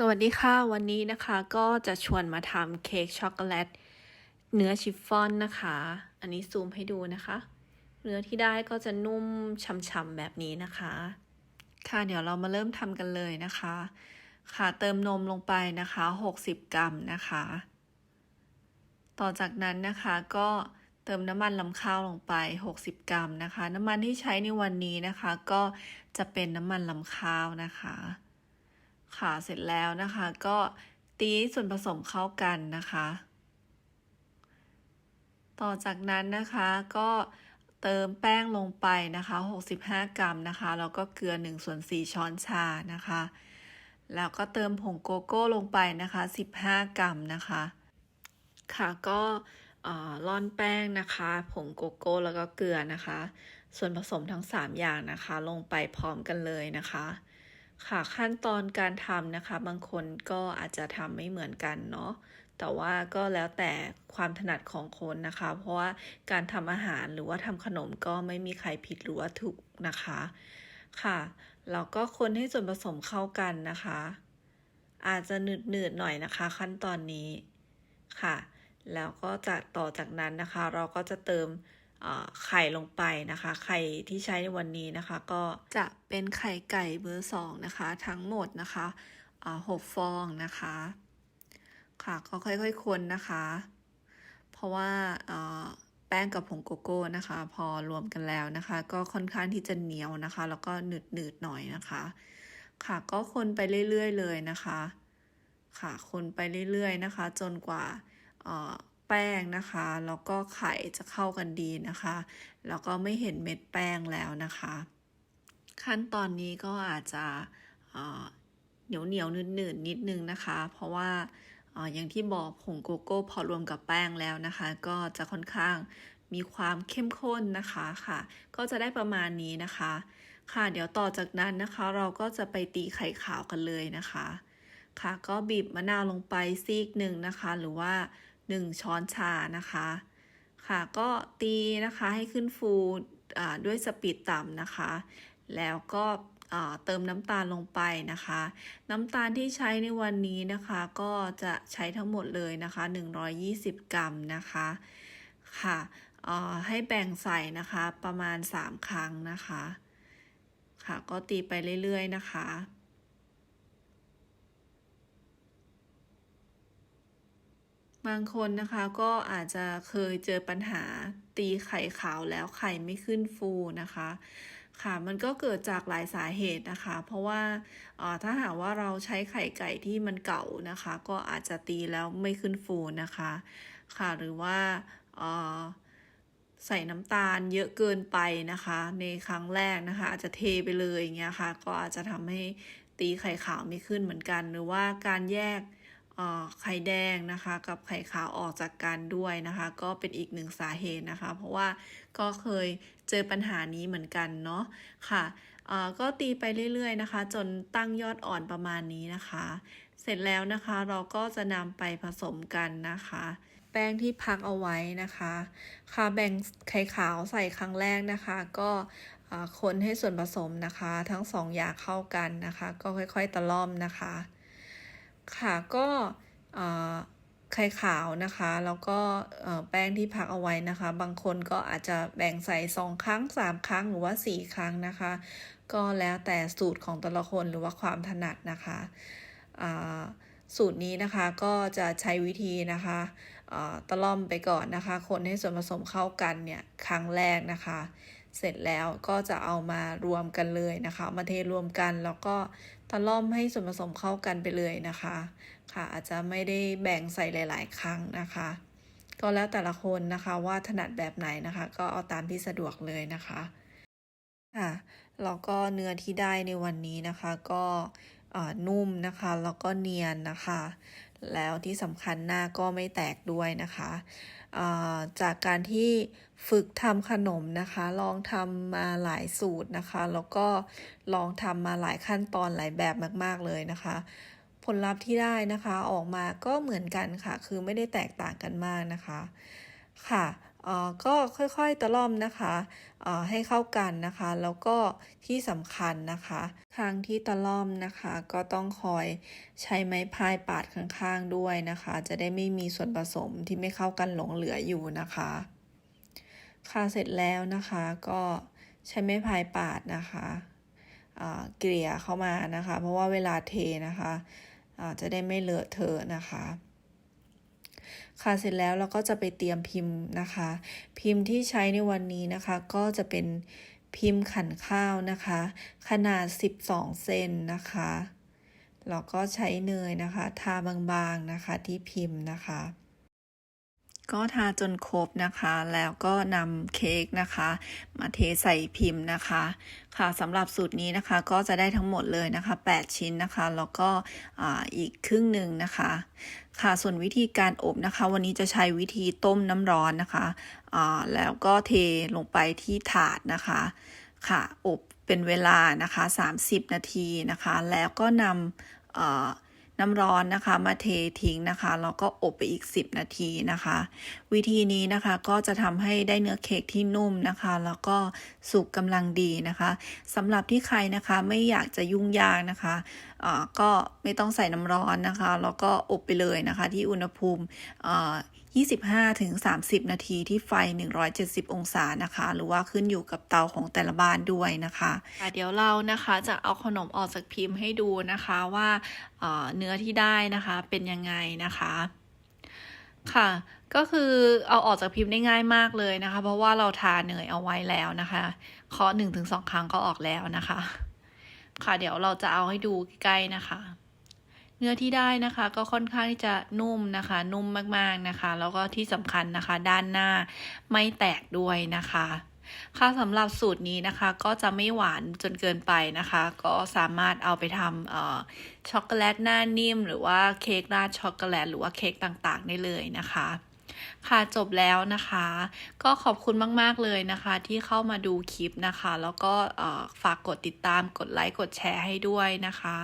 สวัสดีค่ะ วันนี้นะคะก็จะชวนมาทำเค้กช็อกโกแลตเนื้อชิฟฟ่อนนะคะ อันนี้ซูมให้ดูนะคะ เนื้อที่ได้ก็จะนุ่มฉ่ำๆแบบนี้นะคะ ค่ะเดี๋ยวเรามาเริ่มทำกันเลยนะคะ ค่ะเติมนมลงไปนะคะ 60 กรัมนะคะ ต่อจากนั้นนะคะก็เติมน้ำมันลำข้าวลงไป 60 กรัมนะคะ น้ำมันที่ใช้ในวันนี้นะคะ ก็จะเป็นน้ำมันลำข้าวนะคะ ค่ะเสร็จแล้วนะคะ ก็ตีส่วนผสมเข้ากันนะคะ ต่อจากนั้นนะคะก็เติมแป้งลงไปนะคะ 65 กรัมนะคะ แล้วก็เกลือ1ส่วน4ช้อนชานะคะ แล้วก็เติมผงโกโก้ลงไปนะคะ 15 กรัมนะคะ ค่ะก็ร่อนแป้งนะคะ ผงโกโก้แล้วก็เกลือนะคะ ส่วนผสมทั้ง 3 อย่างนะคะ ลงไปพร้อมกันเลยนะคะ ค่ะขั้นตอนการทำนะคะ บางคนก็อาจจะทำไม่เหมือนกันเนาะแต่ว่าก็แล้วแต่ความถนัดของคนนะคะ เพราะว่าการทำอาหารหรือว่าทำขนมก็ไม่มีใครผิดหรือว่าถูกนะคะค่ะเราก็คนให้ส่วนผสมเข้ากันนะคะ อาจจะหนืดๆหน่อยนะคะ ขั้นตอนนี้ค่ะ แล้วก็จากต่อจากนั้นนะคะ เราก็จะเติม ไข่ลงไปนะคะ ไข่ที่ใช้ในวันนี้นะคะ ก็จะเป็นไข่ไก่เบอร์สองนะคะ ทั้งหมดนะคะหกฟองนะคะ ค่ะก็ค่อยๆคนนะคะ เพราะว่าแป้งกับผงโกโก้นะคะ พอรวมกันแล้วนะคะ ก็ค่อนข้างที่จะเหนียวนะคะ แล้วก็หนืดๆหน่อยนะคะ ค่ะก็คนไปเรื่อยๆเลยนะคะ ค่ะคนไปเรื่อยๆนะคะ จนกว่า แป้งนะคะ แล้วก็ไข่จะเข้ากันดีนะคะ แล้วก็ไม่เห็นเม็ดแป้งแล้วนะคะ ขั้นตอนนี้ก็อาจจะเหนียวเหนียวนืดๆนนิดนึงนะคะ เพราะว่าอย่างที่บอกผงโกโก้พอรวมกับแป้งแล้วนะคะ ก็จะค่อนข้างมีความเข้มข้นนะคะค่ะ ก็จะได้ประมาณนี้นะคะ ค่ะเดี๋ยวต่อจากนั้นนะคะ เราก็จะไปตีไข่ขาวกันเลยนะคะ ค่ะก็บีบมะนาวลงไปซีกหนึ่งนะคะ หรือว่า 1 ช้อนชานะคะ ค่ะก็ตีนะคะให้ขึ้นฟูด้วยสปีดต่ำนะคะ แล้วก็เติมน้ำตาลลงไปนะคะ น้ำตาลที่ใช้ในวันนี้นะคะก็จะใช้ทั้งหมดเลยนะคะ 120 กรัมนะคะค่ะให้แบ่งใส่นะคะประมาณ 3 ครั้งนะคะ ค่ะก็ตีไปเรื่อยๆนะคะ บางคนนะคะก็อาจจะเคยเจอปัญหาตีไข่ขาวแล้วไข่ไม่ขึ้นฟูนะคะ ค่ะมันก็เกิดจากหลายสาเหตุนะคะ เพราะว่าถ้าหากว่าเราใช้ไข่ไก่ที่มันเก่านะคะ ก็อาจจะตีแล้วไม่ขึ้นฟูนะคะ ค่ะหรือว่าใส่น้ำตาลเยอะเกินไปนะคะ ในครั้งแรกนะคะ อาจจะเทไปเลยอย่างเงี้ยค่ะ ก็อาจจะทำให้ตีไข่ขาวไม่ขึ้นเหมือนกัน หรือว่าการแยก ไข่แดงนะคะ กับไข่ขาวออกจากกันด้วยนะคะ ก็เป็นอีกหนึ่งสาเหตุนะคะ เพราะว่าก็เคยเจอปัญหานี้เหมือนกันเนาะค่ะก็ตีไปเรื่อยๆนะคะ จนตั้งยอดอ่อนประมาณนี้นะคะ เสร็จแล้วนะคะเราก็จะนำไปผสมกันนะคะ แป้งที่พักเอาไว้นะคะ ค่ะแบ่งไข่ขาวใส่ครั้งแรกนะคะ ก็คนให้ส่วนผสมนะคะ ทั้งสองอย่างเข้ากันนะคะ ก็ค่อยๆตะล่อมนะคะ ค่ะก็ไข่ขาวนะคะ แล้วก็แป้งที่พักเอาไว้นะคะ บางคนก็อาจจะแบ่งใส่สองครั้งสามครั้งหรือว่าสี่ครั้งนะคะ ก็แล้วแต่สูตรของแต่ละคนหรือว่าความถนัดนะคะสูตรนี้นะคะก็จะใช้วิธีนะคะตะล่อมไปก่อนนะคะ คนให้ส่วนผสมเข้ากันเนี่ยครั้งแรกนะคะ เสร็จแล้วก็จะเอามารวมกันเลยนะคะ มาเทรวมกันแล้วก็ ตะล่อมให้ส่วนผสมเข้ากันไปเลยนะคะ ค่ะอาจจะไม่ได้แบ่งใส่หลาย ๆ ครั้งนะคะ ก็แล้วแต่ละคนนะคะว่าถนัดแบบไหนนะคะ ก็เอาตามที่สะดวกเลยนะคะค่ะแล้วก็เนื้อที่ได้ในวันนี้นะคะ ก็นุ่มนะคะ แล้วก็เนียนนะคะ แล้วที่สำคัญหน้าก็ไม่แตกด้วยนะคะ จากการที่ฝึกทำขนมนะคะ ลองทำมาหลายสูตรนะคะ แล้วก็ลองทำมาหลายขั้นตอนหลายแบบมาก ๆเลยนะคะ ผลลัพธ์ที่ได้นะคะออกมาก็เหมือนกันค่ะ คือไม่ได้แตกต่างกันมากนะคะ ค่ะ ก็ค่อยๆตะล่อมนะคะอ่อให้เข้ากันนะคะ แล้วก็ที่สำคัญนะคะครั้งที่ตะล่อมนะคะ ก็ต้องคอยใช้ไม้พายปาดข้างๆด้วยนะคะ จะได้ไม่มีส่วนผสมที่ไม่เข้ากันหลงเหลืออยู่นะคะค่ะเสร็จแล้วนะคะก็ใช้ไม้พายปาดนะคะเกลี่ยเข้ามานะคะ เพราะว่าเวลาเทนะคะอ่าจะได้ไม่เลอะเทอะนะคะ ค่ะเสร็จแล้วเราก็จะไปเตรียมพิมพ์นะคะ พิมพ์ที่ใช้ในวันนี้นะคะ ก็จะเป็นพิมพ์ขันข้าวนะคะ ขนาด 12 เซนนะคะแล้วก็ใช้เนยนะคะ ทาบางๆนะคะที่พิมพ์นะคะ ก็ทาจนครบนะคะ แล้วก็นำเค้กนะคะ มาเทใส่พิมพ์นะคะ ค่ะสำหรับสูตรนี้นะคะก็จะได้ทั้งหมดเลยนะคะ 8 ชิ้นนะคะ แล้วก็อ,อีกครึ่งหนึ่งนะคะ ค่ะส่วนวิธีการอบนะคะ วันนี้จะใช้วิธีต้มน้ำร้อนนะคะแล้วก็เทลงไปที่ถาดนะคะ ค่ะอบเป็นเวลานะคะ 30 นาทีนะคะ แล้วก็นำ น้ำร้อนนะคะ มาเททิ้งนะคะแล้วก็อบไปอีก 10 นาทีนะคะ วิธีนี้นะคะก็จะทำให้ได้เนื้อเค้กที่นุ่มนะคะ แล้วก็สุกกำลังดีนะคะสำหรับที่ใครนะคะไม่อยากจะยุ่งยากนะคะก็ไม่ต้องใส่น้ำร้อนนะคะ แล้วก็อบไปเลยนะคะ ที่อุณหภูมิ25-30 นาทีที่ไฟ 170 องศานะคะ หรือว่าขึ้นอยู่กับเตาของแต่ละบ้านด้วยนะคะะเดี๋ยวเรานะคะจะเอาขนมออกจากพิมพ์ให้ดูนะคะว่าเอ่อเนื้อที่ได้นะคะเป็นยังไงนะคะค่ะก็คือเอาออกจากพิมพ์ได้ง่ายมากเลยนะคะ เพราะว่าเราทาเนยเอาไว้แล้วนะคะเคาะหนึ่งถึงสองครั้งก็ออกแล้วนะคะ ค่ะเดี๋ยวเราจะเอาให้ดูใกล้ๆนะคะ เนื้อที่ได้นะคะ ก็ค่อนข้างที่จะนุ่มนะคะ นุ่มมากๆนะคะ แล้วก็ที่สำคัญนะคะ ด้านหน้าไม่แตกด้วยนะคะค่ะสำหรับสูตรนี้นะคะก็จะไม่หวานจนเกินไปนะคะ ก็สามารถเอาไปทำอ่อช็อกโกแลตหน้านิ่ม หรือว่าเค้กราดช็อกโกแลตหรือว่าเค้กต่างๆได้เลยนะคะ ค่ะจบแล้วนะคะ ก็ขอบคุณมาก ๆ เลยนะคะ ที่เข้ามาดูคลิปนะคะ แล้วก็ฝากกดติดตามกดไลค์กดแชร์ให้ด้วยนะคะ